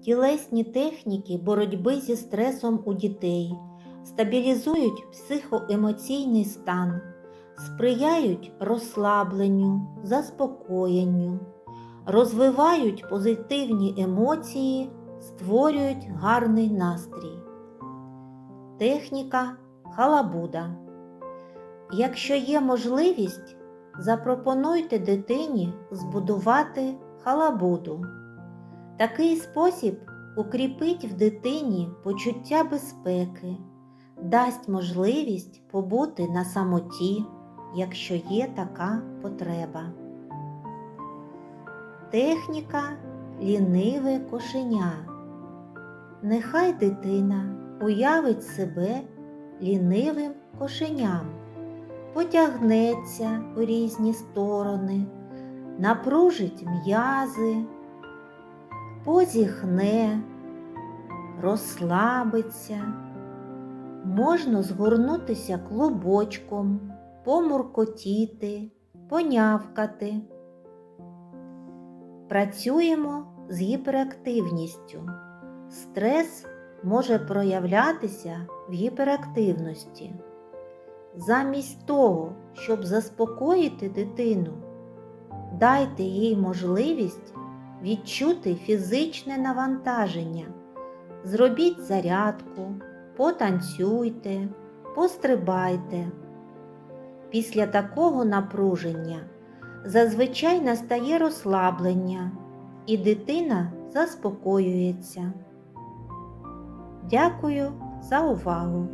тілесні техніки боротьби зі стресом у дітей, стабілізують психоемоційний стан, сприяють розслабленню, заспокоєнню, розвивають позитивні емоції, створюють гарний настрій. Техніка халабуда. Якщо є можливість, запропонуйте дитині збудувати халабуду. Такий спосіб укріпить в дитині почуття безпеки, дасть можливість побути на самоті, якщо є така потреба. Техніка ліниве кошеня. Нехай дитина уявить себе лінивим кошеням, потягнеться у різні сторони, напружить м'язи, позіхне, розслабиться, можна згорнутися клубочком, помуркотіти, понявкати. Працюємо з гіперактивністю. Стрес може проявлятися в гіперактивності. Замість того, щоб заспокоїти дитину, дайте їй можливість відчути фізичне навантаження. Зробіть зарядку, потанцюйте, пострибайте. Після такого напруження зазвичай настає розслаблення, і дитина заспокоюється. Дякую за увагу!